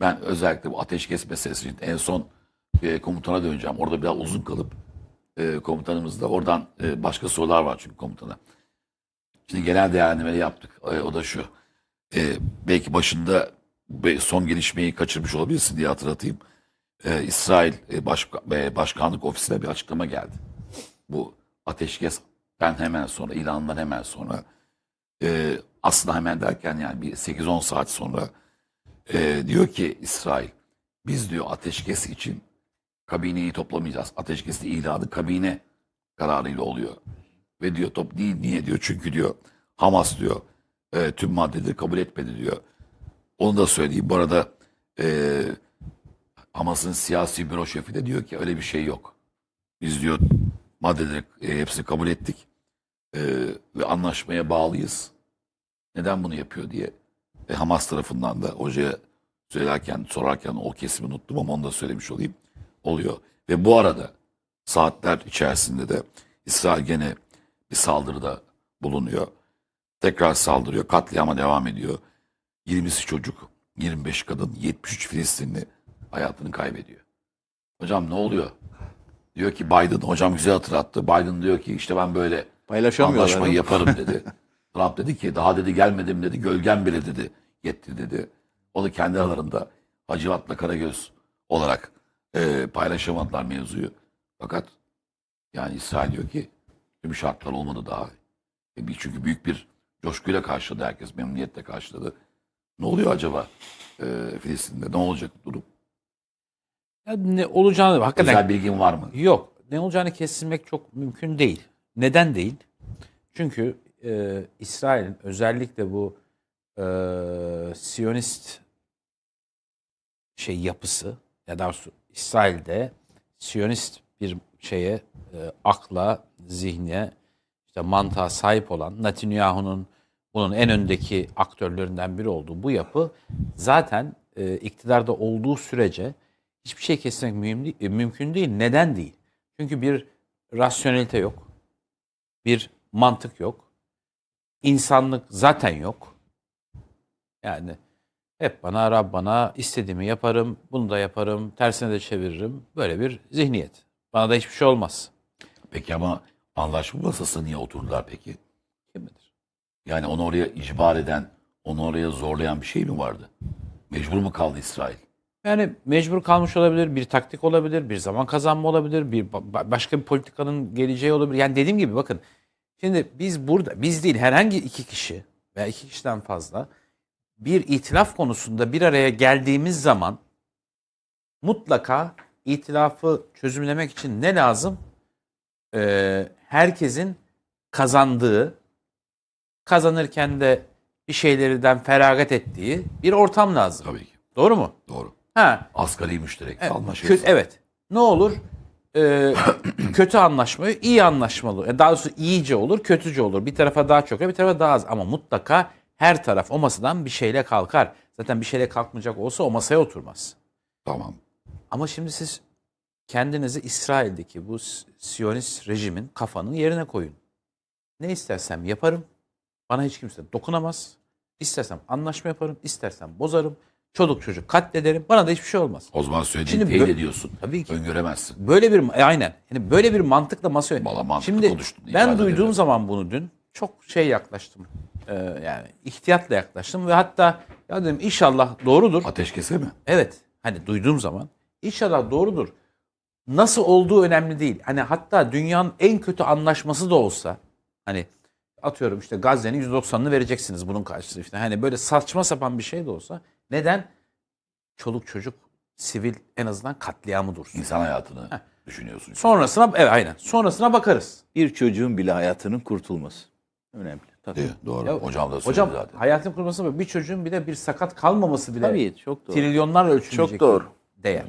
Ben özellikle bu ateşkes meselesi için en son e, komutana döneceğim. Orada biraz uzun kalıp e, komutanımız da oradan e, başka sorular var çünkü komutana. Şimdi genel değerlendirmeleri yaptık. E, o da şu. E, belki başında son gelişmeyi kaçırmış olabilirsin diye hatırlatayım. E, İsrail e, Başka- e, Başkanlık Ofisi'ne bir açıklama geldi. Bu ateşkesten hemen sonra, ilanından hemen sonra e, aslında hemen derken yani bir 8-10 saat sonra e, diyor ki İsrail biz diyor ateşkes için kabineyi toplamayacağız. Ateşkesi ilanı kabine kararıyla oluyor. Ve diyor top değil niye diyor çünkü diyor Hamas diyor e, tüm maddeleri kabul etmedi diyor. Onu da söyleyeyim. Bu arada e, Hamas'ın siyasi büro şefi de diyor ki öyle bir şey yok. Biz diyor maddeleri e, hepsini kabul ettik. E, ve anlaşmaya bağlıyız. Neden bunu yapıyor diye. E, Hamas tarafından da hocaya söylerken, sorarken o kesimi unuttum ama onu da söylemiş olayım. Oluyor. Ve bu arada saatler içerisinde de İsrail gene bir saldırıda bulunuyor. Tekrar saldırıyor. Katliama devam ediyor. 20'si çocuk, 25 kadın, 73 Filistinli hayatını kaybediyor. Hocam ne oluyor? Diyor ki Biden, hocam güzel hatırlattı. Biden diyor ki işte ben böyle anlaşmayı yaparım dedi. Trump dedi ki daha dedi gelmedim dedi. Gölgem bile dedi. Yetti dedi. Onu kendi aralarında Hacivat'la Karagöz olarak e, paylaşamadılar mevzuyu. Fakat yani İsrail diyor ki tüm şartlar olmadı daha. E, çünkü büyük bir coşkuyla karşıladı herkes. Memnuniyetle karşıladı. Ne oluyor acaba e, Filistin'de? Ne olacak durum? Ya ne olacağını hakikaten Özel bilgin var mı? yok. Ne olacağını kestirmek çok mümkün değil. Neden değil? Çünkü e, İsrail'in özellikle bu e, Siyonist şey yapısı ya da doğrusu İsrail'de Siyonist bir şeye e, akla, zihne, işte mantığa sahip olan Netanyahu'nun bunun en öndeki aktörlerinden biri olduğu bu yapı zaten e, iktidarda olduğu sürece hiçbir şey kesmek mühim değil- mümkün değil. Neden değil? Çünkü bir rasyonelite yok. Bir mantık yok. İnsanlık zaten yok. Yani hep bana Rab bana istediğimi yaparım, bunu da yaparım, tersine de çeviririm. Böyle bir zihniyet. Bana da hiçbir şey olmaz. Peki ama anlaşma masasına niye oturdular peki? Kim bilir? Yani onu oraya icbar eden, onu oraya zorlayan bir şey mi vardı? Mecbur mu kaldı İsrail? Yani mecbur kalmış olabilir, bir taktik olabilir, bir zaman kazanma olabilir, bir ba- başka bir politikanın geleceği olabilir. Yani dediğim gibi bakın, şimdi biz burada, biz değil herhangi iki kişi veya iki kişiden fazla bir itilaf konusunda bir araya geldiğimiz zaman mutlaka itilafı çözümlemek için ne lazım? Ee, herkesin kazandığı, kazanırken de bir şeylerden feragat ettiği bir ortam lazım. Tabii ki. Doğru mu? Doğru. Ha, Asgari müşterek Evet, alma kö- evet. Ne olur? Ee, kötü anlaşmayı iyi anlaşmalı. Yani Daha doğrusu iyice olur, kötüce olur. Bir tarafa daha çok, bir tarafa daha az. Ama mutlaka her taraf o masadan bir şeyle kalkar. Zaten bir şeyle kalkmayacak olsa o masaya oturmaz. Tamam. Ama şimdi siz kendinizi İsrail'deki bu Siyonist rejimin kafanın yerine koyun. Ne istersem yaparım. Bana hiç kimse dokunamaz. İstersem anlaşma yaparım, istersem bozarım. Çoluk çocuk katlederim. Bana da hiçbir şey olmaz. O zaman söylediğin Şimdi teyit ediyorsun. Tabii ki. Öngöremezsin. Böyle bir e, aynen. Yani böyle bir mantıkla masaya. Valla mantıklı Şimdi konuştun, ben duyduğum ederim. zaman bunu dün çok şey yaklaştım. Ee, yani ihtiyatla yaklaştım ve hatta ya dedim inşallah doğrudur. Ateşkese mi? Evet. Hani duyduğum zaman inşallah doğrudur. Nasıl olduğu önemli değil. Hani hatta dünyanın en kötü anlaşması da olsa hani atıyorum işte Gazze'nin %90'ını vereceksiniz bunun karşılığı işte. Hani böyle saçma sapan bir şey de olsa neden çoluk çocuk sivil en azından katliamı dursun. İnsan hayatını düşünüyorsun. Sonrasına evet aynen. Sonrasına bakarız. Bir çocuğun bile hayatının kurtulması. Önemli. Tabii. Değil? Doğru. Ya, Hocam da söyledi Hocam zaten. hayatın kurulması bir çocuğun bile bir sakat kalmaması bile Tabii çok doğru. trilyonlarla ölçülecek Çok doğru. değer.